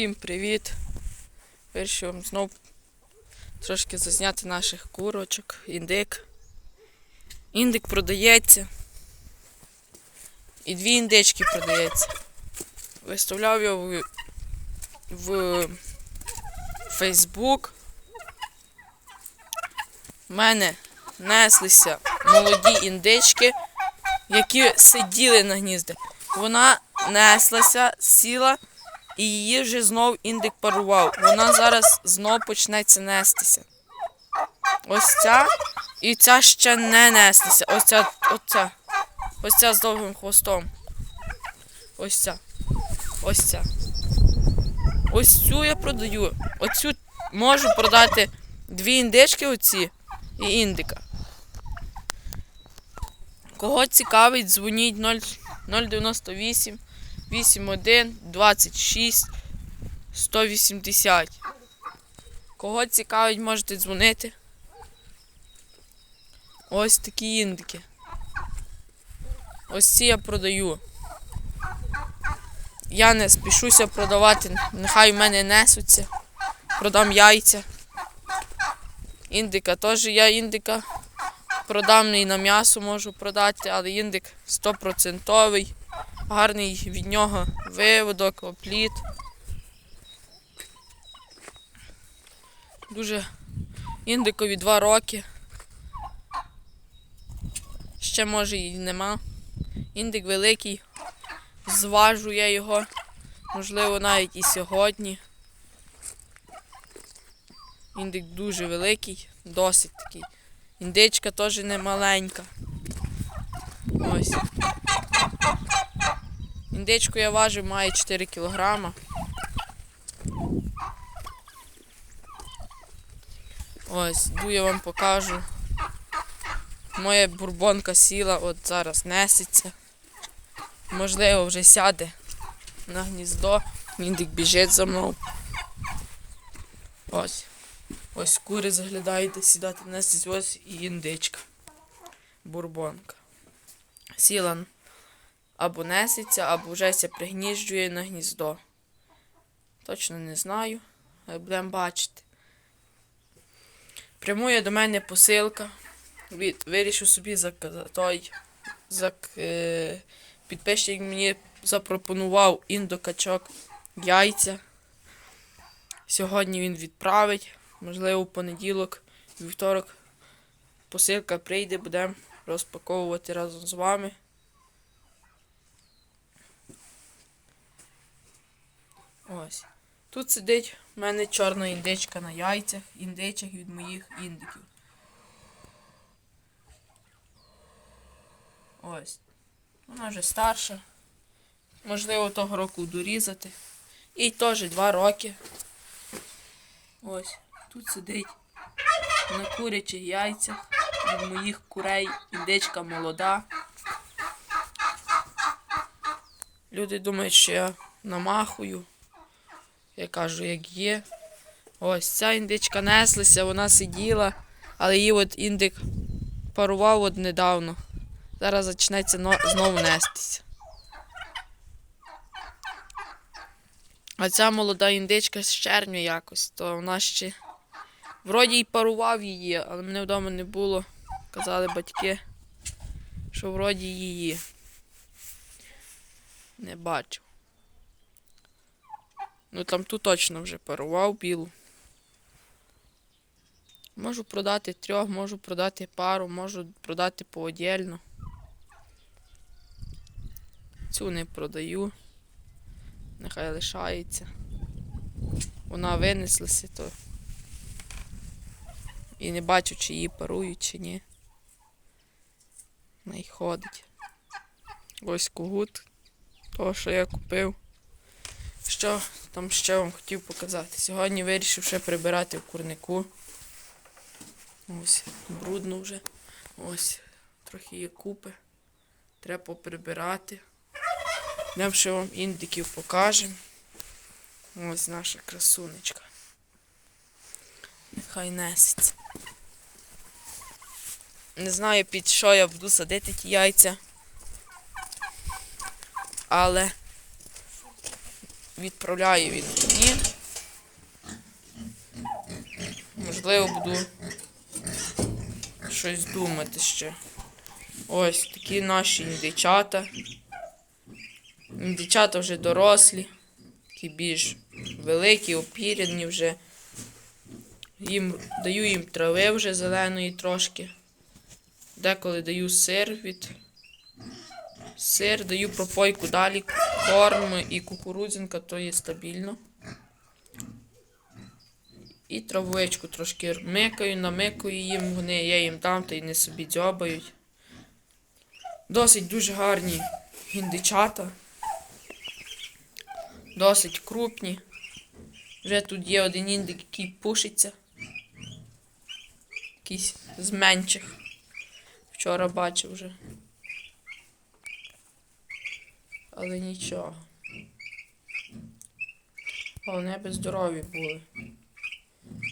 Всім привіт! Вирішив вам знов трошки зазняти наших курочок, індик. Індик продається. І дві індички продається. Виставляв його в, в Фейсбук. У мене неслися молоді індички, які сиділи на гнізді. Вона неслася, сіла і її вже знов індик парував. Вона зараз знов почнеться нестися. Ось ця і ця ще не неслася. Ось ця, оця. Ось ця з довгим хвостом. Ось ця. Ось ця. Ось цю я продаю. Оцю можу продати дві індички оці і індика. Кого цікавить, дзвоніть 0, 098 81 26 180. Кого цікавить, можете дзвонити. Ось такі індики. Ось ці я продаю. Я не спішуся продавати, нехай в мене несуться. Продам яйця. Індика теж я індика. Продам і на м'ясо можу продати, але індик 100%. Гарний від нього виводок, опліт. Дуже індикові 2 роки. Ще може і нема. Індик великий. Зважу я його. Можливо, навіть і сьогодні. Індик дуже великий, досить такий. Індичка теж не маленька. Ось. Індичку я важив, має 4 кілограма. Ось, йду я вам покажу. Моя бурбонка сіла, от зараз несеться. Можливо, вже сяде на гніздо. Індик біжить за мною. Ось. Ось кури заглядаєте, сідати несуть ось і індичка. Бурбонка. Сіла або несеться, або вже ся пригніжджує на гніздо. Точно не знаю, але будемо бачити. Прямує до мене посилка. Від, вирішив собі за той за, е, підписчик мені запропонував індокачок яйця. Сьогодні він відправить. Можливо, в понеділок, вівторок посилка прийде, будемо розпаковувати разом з вами. Ось. Тут сидить в мене чорна індичка на яйцях, індичах від моїх індиків. Ось. Вона вже старша. Можливо, того року дорізати. І теж два роки. Ось. Тут сидить на курячих яйцях від моїх курей індичка молода. Люди думають, що я намахую. Я кажу, як є. Ось ця індичка неслася, вона сиділа, але її от індик парував от недавно. Зараз почнеться но- знову нестися. А ця молода індичка з червня якось, то вона ще вроді й парував її, але мене вдома не було. Казали батьки, що вроді її. Не бачу. Ну там ту точно вже парував білу. Можу продати трьох, можу продати пару, можу продати поодільно. Цю не продаю. Нехай лишається. Вона винеслася, то. І не бачу, чи її парують, чи ні. Й ходить. Ось кугут. Того, що я купив. Що там ще вам хотів показати? Сьогодні вирішив ще прибирати в курнику. Ось, брудно вже. Ось, трохи є купи. Треба поприбирати. Йдемо ще вам індиків покажемо. Ось наша красунечка. Нехай несеться. Не знаю, під що я буду садити ті яйця. Але відправляє він мені. Можливо, буду щось думати ще. Ось такі наші індичата. Індичата вже дорослі, такі більш великі, опіряні вже. Їм, даю їм трави вже зеленої трошки. Деколи даю сир від. Сир, даю пропойку далі, корм і кукурудзинка, то є стабільно. І травичку трошки микаю, намикаю їм, вони, я їм дам, та й не собі дзьобають. Досить дуже гарні індичата. Досить крупні. Вже тут є один індик, який пушиться. Якийсь з менших. Вчора бачив вже. Але нічого. Головне би здорові були.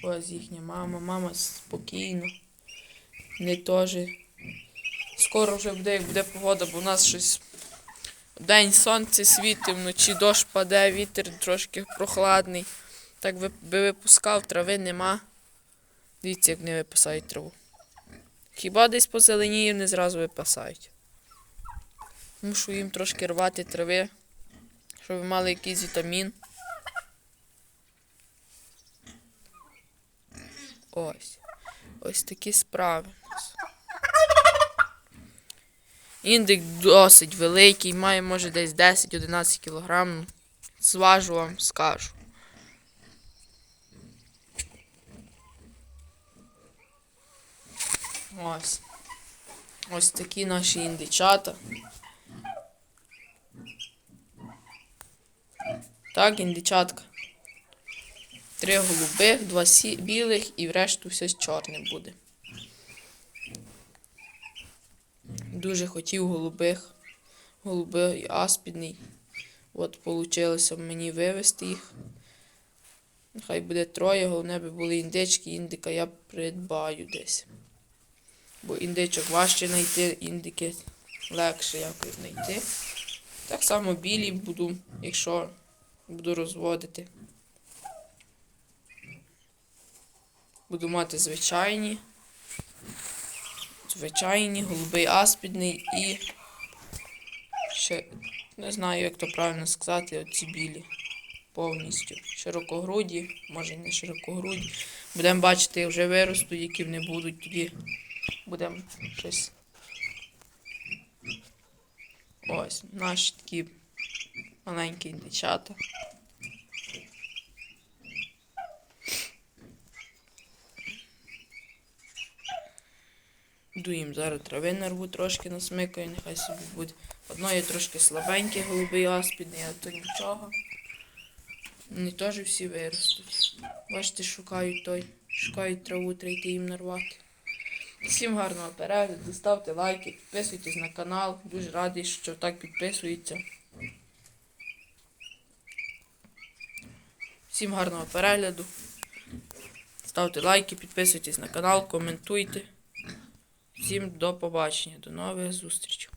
Ось їхня мама. Мама спокійно. Не теж. Скоро вже буде, як буде погода, бо у нас щось. День сонце світить, вночі дощ паде, вітер трошки прохладний. Так би, випускав, трави нема. Дивіться, як не випасають траву. Хіба десь позеленіє, не зразу випасають. Мушу їм трошки рвати трави, щоб мали якийсь вітамін. Ось. Ось такі справи. Індик досить великий, має може десь 10-11 кг. Зважу вам, скажу. Ось. Ось такі наші індичата. Так, індичатка. Три голубих, два сі... білих і врешту все чорне буде. Дуже хотів голубих. Голубий аспідний. От вийшло мені вивезти їх. Нехай буде троє, головне би були індички, індика я придбаю десь. Бо індичок важче знайти, індики легше якось знайти. Так само білі буду, якщо буду розводити. Буду мати звичайні. Звичайні, голубий аспідний і ще не знаю, як то правильно сказати, оці білі. Повністю. Широкогруді, може не широкогруді. Будемо бачити, вже виростуть, які вони будуть тоді. Будемо щось. Ось, наші такі маленькі дівчата. Йду їм зараз трави нарву трошки насмикаю, нехай собі буде. Одно є трошки слабенький голубий аспідний, а то нічого. Вони теж всі виростуть. Бачите, шукають той, шукають траву, треба йти їм нарвати. Всім гарного перегляду, ставте лайки, підписуйтесь на канал. Дуже радий, що так підписується. Всім гарного перегляду. Ставте лайки, підписуйтесь на канал, коментуйте. Всім до побачення, до нових зустрічей.